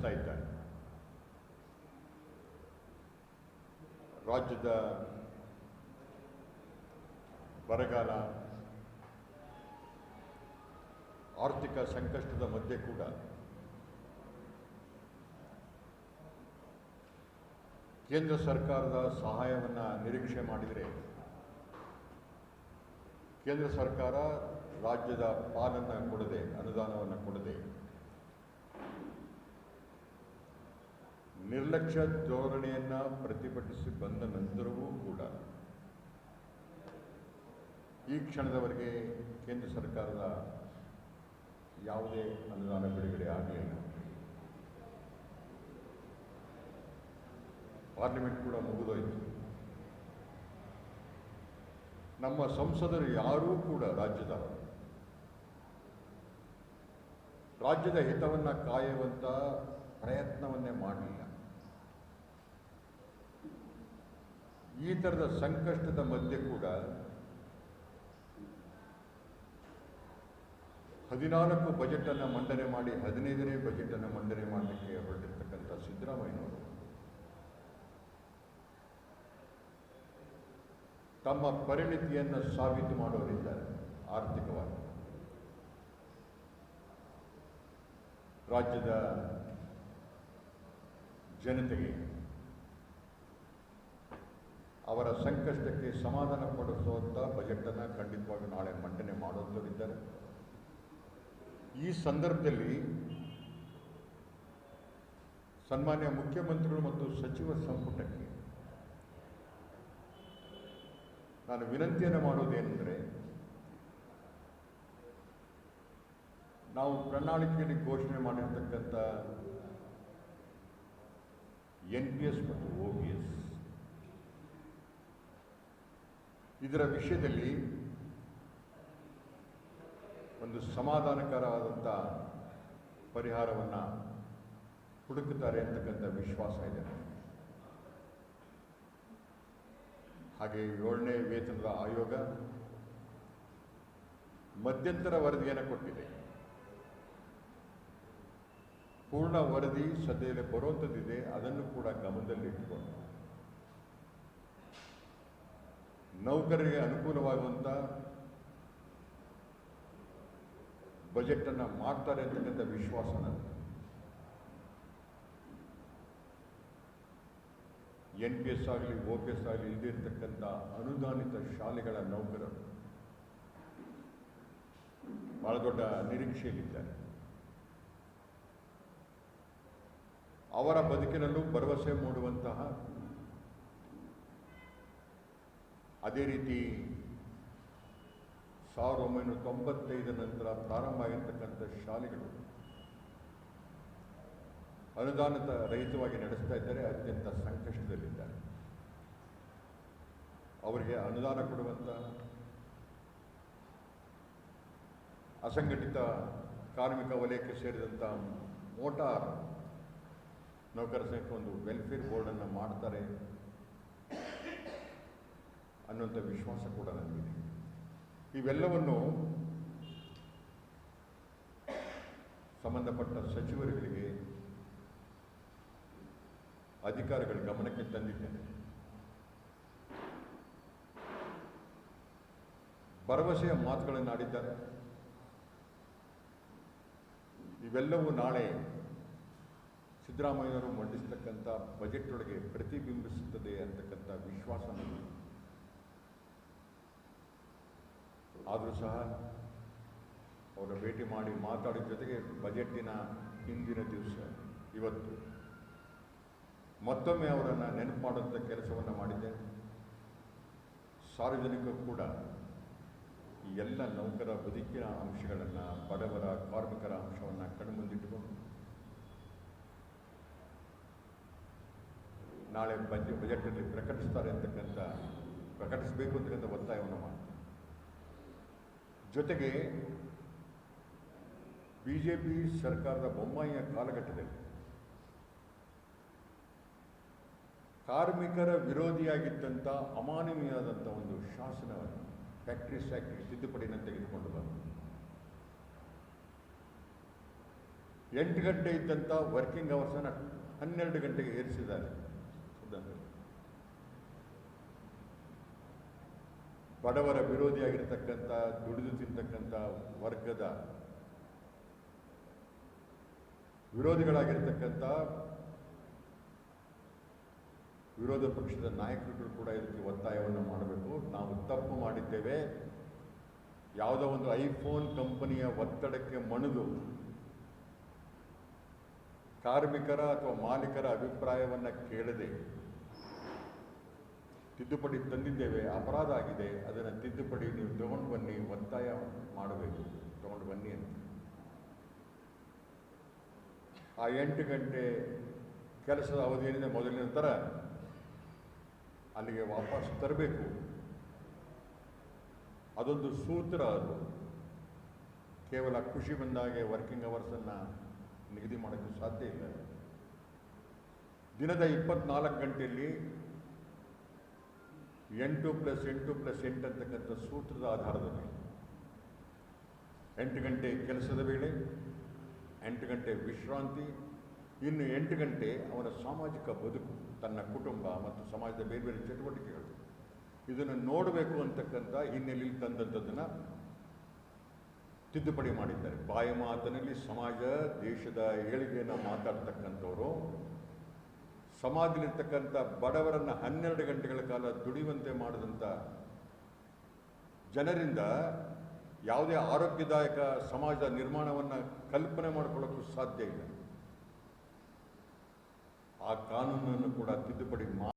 ನಡೆಸ್ತಾ ಇದ್ದಾರೆ. ರಾಜ್ಯದ ಬರಗಾಲ ಆರ್ಥಿಕ ಸಂಕಷ್ಟದ ಮಧ್ಯೆ ಕೂಡ ಕೇಂದ್ರ ಸರ್ಕಾರದ ಸಹಾಯವನ್ನು ನಿರೀಕ್ಷೆ ಮಾಡಿದರೆ ಕೇಂದ್ರ ಸರ್ಕಾರ ರಾಜ್ಯದ ಪಾಲನ್ನು ಕೊಡದೆ, ಅನುದಾನವನ್ನು ಕೊಡದೆ ನಿರ್ಲಕ್ಷ್ಯ ಧೋರಣೆಯನ್ನು ಪ್ರತಿಭಟಿಸಿ ಬಂದ ನಂತರವೂ ಕೂಡ ಈ ಕ್ಷಣದವರೆಗೆ ಕೇಂದ್ರ ಸರ್ಕಾರದ ಯಾವುದೇ ಅನುದಾನ ಬಿಡುಗಡೆ ಆಗಲಿಲ್ಲ ಪಾರ್ಲಿಮೆಂಟ್ ಕೂಡ ಮುಗಿದೋಯ್ತು. ನಮ್ಮ ಸಂಸದರು ಯಾರೂ ಕೂಡ ರಾಜ್ಯದ ರಾಜ್ಯದ ಹಿತವನ್ನು ಕಾಯುವಂಥ ಪ್ರಯತ್ನವನ್ನೇ ಮಾಡಲಿಲ್ಲ. ಈ ಥರದ ಸಂಕಷ್ಟದ ಮಧ್ಯೆ ಕೂಡ ಹದಿನಾಲ್ಕು ಬಜೆಟನ್ನು ಮಂಡನೆ ಮಾಡಿ ಹದಿನೈದನೇ ಬಜೆಟನ್ನು ಮಂಡನೆ ಮಾಡಲಿಕ್ಕೆ ಹೊರಟಿರ್ತಕ್ಕಂಥ ಸಿದ್ದರಾಮಯ್ಯನವರು ತಮ್ಮ ಪರಿಣಿತಿಯನ್ನು ಸಾಬೀತು ಮಾಡೋರಿದ್ದಾರೆ ಆರ್ಥಿಕವಾಗಿ. ರಾಜ್ಯದ ಜನತೆಗೆ ಅವರ ಸಂಕಷ್ಟಕ್ಕೆ ಸಮಾಧಾನ ಪಡಿಸುವಂಥ ಬಜೆಟನ್ನು ಖಂಡಿತವಾಗಿ ನಾಳೆ ಮಂಡನೆ ಮಾಡುವಂಥವರಿದ್ದಾರೆ. ಈ ಸಂದರ್ಭದಲ್ಲಿ ಸನ್ಮಾನ್ಯ ಮುಖ್ಯಮಂತ್ರಿಗಳು ಮತ್ತು ಸಚಿವ ಸಂಪುಟಕ್ಕೆ ನಾನು ವಿನಂತಿಯನ್ನು ಮಾಡುವುದೇನೆಂದರೆ, ನಾವು ಪ್ರಣಾಳಿಕೆಯಲ್ಲಿ ಘೋಷಣೆ ಮಾಡಿರ್ತಕ್ಕಂಥ ಎನ್ ಪಿ ಎಸ್ ಮತ್ತು ಓ ಪಿ ಎಸ್ ಇದರ ವಿಷಯದಲ್ಲಿ ಒಂದು ಸಮಾಧಾನಕರವಾದಂಥ ಪರಿಹಾರವನ್ನು ಹುಡುಕುತ್ತಾರೆ ಅಂತಕ್ಕಂಥ ವಿಶ್ವಾಸ ಇದೆ. ಹಾಗೆ ಏಳನೇ ವೇತನದ ಆಯೋಗ ಮಧ್ಯಂತರ ವರದಿಯನ್ನು ಕೊಟ್ಟಿದೆ. ಪೂರ್ಣ ವರದಿ ಸದ್ಯದಲ್ಲಿ ಬರುವಂಥದ್ದಿದೆ, ಅದನ್ನು ಕೂಡ ಗಮನದಲ್ಲಿಟ್ಟುಕೊಂಡು ನೌಕರರಿಗೆ ಅನುಕೂಲವಾಗುವಂಥ ಬಜೆಟನ್ನು ಮಾಡ್ತಾರೆ ಅಂತಕ್ಕಂಥ ವಿಶ್ವಾಸ ನನಗೆ ಎನ್ ಪಿ ಎಸ್ ಆಗಲಿ ಓ ಪಿ ಎಸ್ ಆಗಲಿ ಇಲ್ದಿರ್ತಕ್ಕಂಥ ಅನುದಾನಿತ ಶಾಲೆಗಳ ನೌಕರರು ಬಹಳ ದೊಡ್ಡ ನಿರೀಕ್ಷೆಯಲ್ಲಿದ್ದಾರೆ. ಅವರ ಬದುಕಿನಲ್ಲೂ ಭರವಸೆ ಮೂಡುವಂತಹ ಅದೇ ರೀತಿ ಸಾವಿರದ ಒಂಬೈನೂರ ತೊಂಬತ್ತೈದರ ನಂತರ ಪ್ರಾರಂಭ ಆಗಿರ್ತಕ್ಕಂಥ ಶಾಲೆಗಳು ಅನುದಾನದ ರಹಿತವಾಗಿ ನಡೆಸ್ತಾ ಇದ್ದಾರೆ, ಅತ್ಯಂತ ಸಂಕಷ್ಟದಲ್ಲಿದ್ದಾರೆ. ಅವರಿಗೆ ಅನುದಾನ ಕೊಡುವಂಥ ಅಸಂಘಟಿತ ಕಾರ್ಮಿಕ ವಲಯಕ್ಕೆ ಸೇರಿದಂಥ ಮೋಟಾರ್ ನೌಕರ ಸಂಘಕ್ಕೆ ಒಂದು ವೆಲ್ಫೇರ್ ಬೋರ್ಡನ್ನು ಮಾಡ್ತಾರೆ. ಅನ್ನುವಂಥ ವಿಶ್ವಾಸ ಕೂಡ ನನಗಿದೆ. ಇವೆಲ್ಲವನ್ನು ಸಂಬಂಧಪಟ್ಟ ಸಚಿವರುಗಳಿಗೆ, ಅಧಿಕಾರಿಗಳ ಗಮನಕ್ಕೆ ತಂದಿದ್ದೇನೆ. ಭರವಸೆಯ ಮಾತುಗಳನ್ನು ಆಡಿದ್ದಾರೆ. ಇವೆಲ್ಲವೂ ನಾಳೆ ಸಿದ್ದರಾಮಯ್ಯವರು ಮಂಡಿಸತಕ್ಕಂಥ ಬಜೆಟ್ ಒಳಗೆ ಪ್ರತಿಬಿಂಬಿಸುತ್ತದೆ ಅಂತಕ್ಕಂಥ ವಿಶ್ವಾಸ ನನಗಿದೆ ಆದರೂ ಸಹ ಅವರ ಭೇಟಿ ಮಾಡಿ ಮಾತಾಡಿದ ಜೊತೆಗೆ ಬಜೆಟ್ಟಿನ ಹಿಂದಿನ ದಿವಸ, ಇವತ್ತು. ಮತ್ತೊಮ್ಮೆ ಅವರನ್ನು ನೆನಪು ಮಾಡುವಂಥ ಕೆಲಸವನ್ನು ಮಾಡಿದೆ ಸಾರ್ವಜನಿಕರು ಕೂಡ ಈ ಎಲ್ಲ ನೌಕರ ಬದುಕಿನ ಅಂಶಗಳನ್ನು, ಬಡವರ ಕಾರ್ಮಿಕರ ಅಂಶವನ್ನು ಕಣ್ಮುಂದಿಟ್ಟುಕೊಂಡು ನಾಳೆ ಬಜೆ ಬಜೆಟಲ್ಲಿ ಪ್ರಕಟಿಸ್ತಾರೆ ಅಂತಕ್ಕಂಥ, ಪ್ರಕಟಿಸಬೇಕು ಅಂತಕ್ಕಂಥ ಒತ್ತಾಯವನ್ನು ಮಾಡ್ತಾರೆ ಜೊತೆಗೆ ಬಿ ಜೆ ಪಿ ಸರ್ಕಾರದ ಬೊಮ್ಮಾಯಿಯ ಕಾಲಘಟ್ಟದಲ್ಲಿ ಕಾರ್ಮಿಕರ ವಿರೋಧಿಯಾಗಿದ್ದಂಥ ಅಮಾನವೀಯವಾದಂಥ ಒಂದು ಶಾಸನವನ್ನು ಫ್ಯಾಕ್ಟ್ರಿ ಸ್ಯಾಕ್ಟ್ರಿ ತಿದ್ದುಪಡಿಯನ್ನು ತೆಗೆದುಕೊಂಡು ಬಂದರು ಎಂಟು ಗಂಟೆ ಇದ್ದಂಥ ವರ್ಕಿಂಗ್ ಅವರ್ಸನ್ನು ಹನ್ನೆರಡು ಗಂಟೆಗೆ ಏರಿಸಿದ್ದಾರೆ. ಬಡವರ ವಿರೋಧಿಯಾಗಿರ್ತಕ್ಕಂಥ, ದುಡಿದು ತಿಂತಕ್ಕಂಥ ವರ್ಗದ ವಿರೋಧಿಗಳಾಗಿರ್ತಕ್ಕಂಥ ವಿರೋಧ ಪಕ್ಷದ ನಾಯಕರುಗಳು ಕೂಡ ಇದಕ್ಕೆ ಒತ್ತಾಯವನ್ನು ಮಾಡಬೇಕು. ನಾವು ತಪ್ಪು ಮಾಡಿದ್ದೇವೆ. ಯಾವುದೋ ಒಂದು ಐಫೋನ್ ಕಂಪನಿಯ ಒತ್ತಡಕ್ಕೆ ಮಣಿದು ಕಾರ್ಮಿಕರ ಅಥವಾ ಮಾಲೀಕರ ಅಭಿಪ್ರಾಯವನ್ನು ಕೇಳದೆ ತಿದ್ದುಪಡಿ ತಂದಿದ್ದೇವೆ, ಅಪರಾಧ ಆಗಿದೆ, ಅದನ್ನು ತಿದ್ದುಪಡಿ ನೀವು ತಗೊಂಡು ಬನ್ನಿ, ಒತ್ತಾಯ ಮಾಡಬೇಕು. ತಗೊಂಡು ಬನ್ನಿ ಅಂತ. ಆ ಎಂಟು ಗಂಟೆ ಕೆಲಸದ ಅವಧಿಯಿಂದ ಮೊದಲಿನ ಥರ ಅಲ್ಲಿಗೆ ವಾಪಸ್ ತರಬೇಕು. ಅದೊಂದು ಸೂತ್ರ ಅದು. ಕೇವಲ ಖುಷಿ ಬಂದಾಗೆ ವರ್ಕಿಂಗ್ ಅವರ್ಸನ್ನು ನಿಗದಿ ಮಾಡೋಕ್ಕೆ ಸಾಧ್ಯ ಇಲ್ಲ. ದಿನದ ಇಪ್ಪತ್ನಾಲ್ಕು ಗಂಟೆಯಲ್ಲಿ ಎಂಟು ಪ್ಲಸ್ ಎಂಟು ಪ್ಲಸ್ ಎಂಟು ಅಂತಕ್ಕಂಥ ಸೂತ್ರದ ಆಧಾರದ ಮೇಲೆ. ಎಂಟು ಗಂಟೆ ಕೆಲಸದ ವೇಳೆ, ಎಂಟು ಗಂಟೆ ವಿಶ್ರಾಂತಿ, ಇನ್ನು ಎಂಟು ಗಂಟೆ ಅವನ ಸಾಮಾಜಿಕ ಬದುಕು, ತನ್ನ ಕುಟುಂಬ ಮತ್ತು ಸಮಾಜದ ಬೇರೆ ಬೇರೆ ಚಟುವಟಿಕೆಗಳು. ಇದನ್ನು ನೋಡಬೇಕು ಅಂತಕ್ಕಂಥ ಹಿನ್ನೆಲೆಯಲ್ಲಿ ತಂದಂಥದ್ದನ್ನು ತಿದ್ದುಪಡಿ ಮಾಡಿದ್ದಾರೆ. ಬಾಯಿ ಮಾತಿನಲ್ಲಿ ಸಮಾಜ, ದೇಶದ ಏಳಿಗೆಯನ್ನು ಮಾತಾಡ್ತಕ್ಕಂಥವರು ಸಮಾಜದಲ್ಲಿರ್ತಕ್ಕಂಥ ಬಡವರನ್ನು ಹನ್ನೆರಡು ಗಂಟೆಗಳ ಕಾಲ ದುಡಿಯುವಂತೆ ಮಾಡಿದಂಥ ಜನರಿಂದ ಯಾವುದೇ ಆರೋಗ್ಯದಾಯಕ ಸಮಾಜದ ನಿರ್ಮಾಣವನ್ನು ಕಲ್ಪನೆ ಮಾಡಿಕೊಳ್ಳೋಕ್ಕೂ ಸಾಧ್ಯ ಇಲ್ಲ. ಆ ಕಾನೂನನ್ನು ಕೂಡ ತಿದ್ದುಪಡಿ ಮಾ